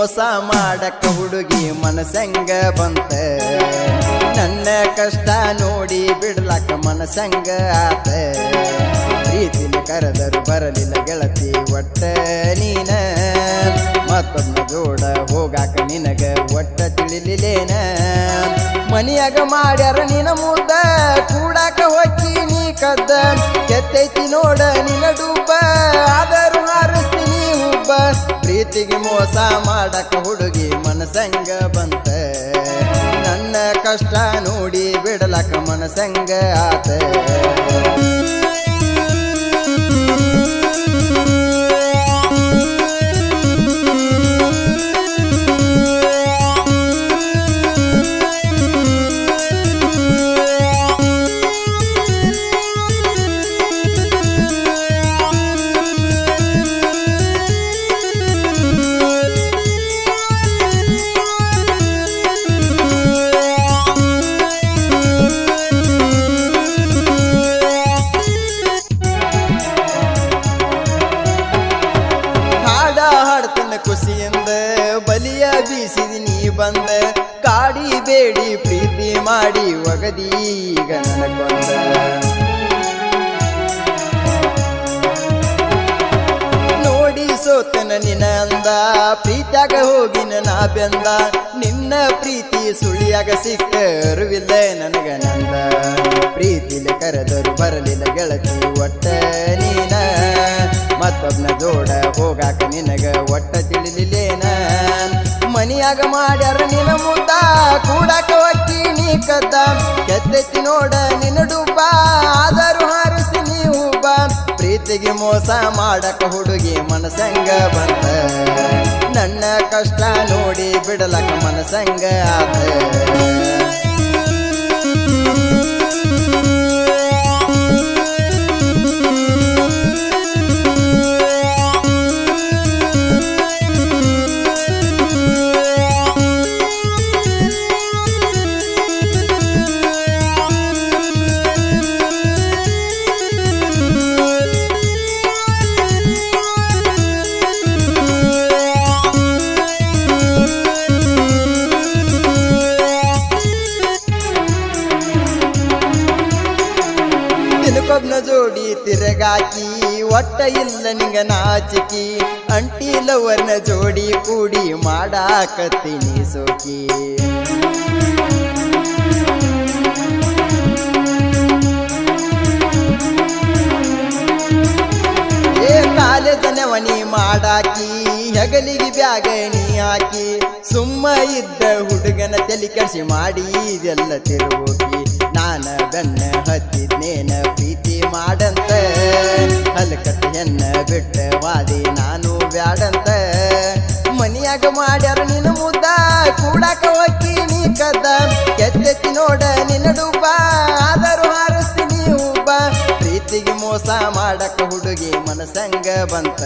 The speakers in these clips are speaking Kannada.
ಮೋಸ ಮಾಡಕ ಹುಡುಗಿ ಮನಸಂಗ ಬಂತ? ನನ್ನ ಕಷ್ಟ ನೋಡಿ ಬಿಡ್ಲಕ್ಕ ಮನಸಂಗ ಆತ? ಪ್ರೀತಿನ ಕರೆದರು ಬರಲಿಲ್ಲ ಗೆಳತಿ ಒಟ್ಟ ನೀನ? ಮತ್ತೊಂದು ಜೋಡ ಹೋಗಾಕ ನಿನಗ ಒಟ್ಟ ತಿಳಿಲಿಲೇನ ಮನಿಯಾಗ ಮಾಡ್ಯಾರ ನಿನ ಮುದ್ದ, ಕೂಡಾಕ ಹೊಕ್ಕಿ ನೀ ಕದ್ದ? ಕೆತ್ತೈತಿ ನೋಡ ನಿನ ಡೂಬ ಹುಬ್ಬ ಪ್ರೀತಿಗೆ ಮೋಸ ಮಾಡಕ ಹುಡುಗಿ ಮನಸಂಗ ಬಂತ. ನನ್ನ ಕಷ್ಟ ನೋಡಿ ಬಿಡಲಕ ಮನಸಂಗ ಆತ. ಖುಷಿಯಿಂದ ಬಲಿಯ ಬೀಸಿದಿ ನೀ ಬಂದ. ಕಾಡಿ ಬೇಡಿ ಪ್ರೀತಿ ಮಾಡಿ ಒಗದಿ ಈಗ ನನಗೊಂದ. ನೋಡಿ ಸೋತನ ನಿನ ಅಂದ. ಪ್ರೀತ್ಯಾಗ ಹೋಗಿನ ನಾ ಬೆಂದ. ನಿನ್ನ ಪ್ರೀತಿ ಸುಳಿಯಾಗ ಸಿಕ್ಕ ಅರಿವಿಲ್ಲ ನನಗ ನಂದ. ಪ್ರೀತಿಲಿ ಕರೆದರು ಬರಲಿಲ್ಲ ಗೆಳತಿ ಒಟ್ಟ ನೀನ. ಮತ್ತೊಬ್ನ ಜೋಡ ಹೋಗಾಕ ಕದ್ದ ಕೆತ್ತೆತ್ತಿ ನೋಡ ಡುಬ್ಬ ಆದರೂ ಹಾರಿಸಿ ನೀವು ಬಾ. ಪ್ರೀತಿಗೆ ಮೋಸ ಮಾಡಕ ಹುಡುಗಿ ಮನಸಂಗ ಬಂತ ನನ್ನ ಕಷ್ಟ ನೋಡಿ ಬಿಡಲಕ ಮನಸಂಗ ಆತ ತಿನ್ಕೊಬ್ನ ಜೋಡಿ ತಿರಗಾಕಿ, ಒಟ್ಟ ಇಲ್ಲ ನಿಂಗ ನಾಚಿಕಿ ಅಂಟಿ ಲವರ್ನ ಜೋಡಿ ಕೂಡಿ ಮಾಡಾಕತ್ತೀನಿ ಸೋಕಿ. ನೆವನಿ ಮಾಡಾಕಿ, ಹೆಗಲಿಗೆ ಬ್ಯಾಗ ನೀ ಹಾಕಿ, ಸುಮ್ಮ ಇದ್ದ ಹುಡುಗನ ತಲೆ ಕಸಿ ಮಾಡಿ ಇದೆಲ್ಲ ತಿರುಗಿ ಮನಿಯಾಗ ಮಾಡ್ಯಾರ ನಿನ್ನ ಮುದ್ದ. ಕೂಡಾಕ ಹೋಗಿ ನೀ ಕದ್ದ ಕೆತ್ತೆತ್ತಿ ನೋಡ ನಿನ್ನ ಡುಬ್ಬ ಆದರೂ ಹಾರಿಸ್ತೀನಿ ಹೂಬ ಪ್ರೀತಿಗೆ ಮೋಸ ಮಾಡಕ ಹುಡುಗಿ ಮನಸಂಗ ಬಂತ.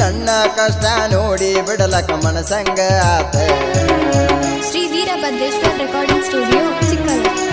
ನನ್ನ ಕಷ್ಟ ನೋಡಿ ಬಿಡಲಕ ಮನಸಂಗ ಆತ. Shri Veerabhadreshwara recording studio Chikkaballapur.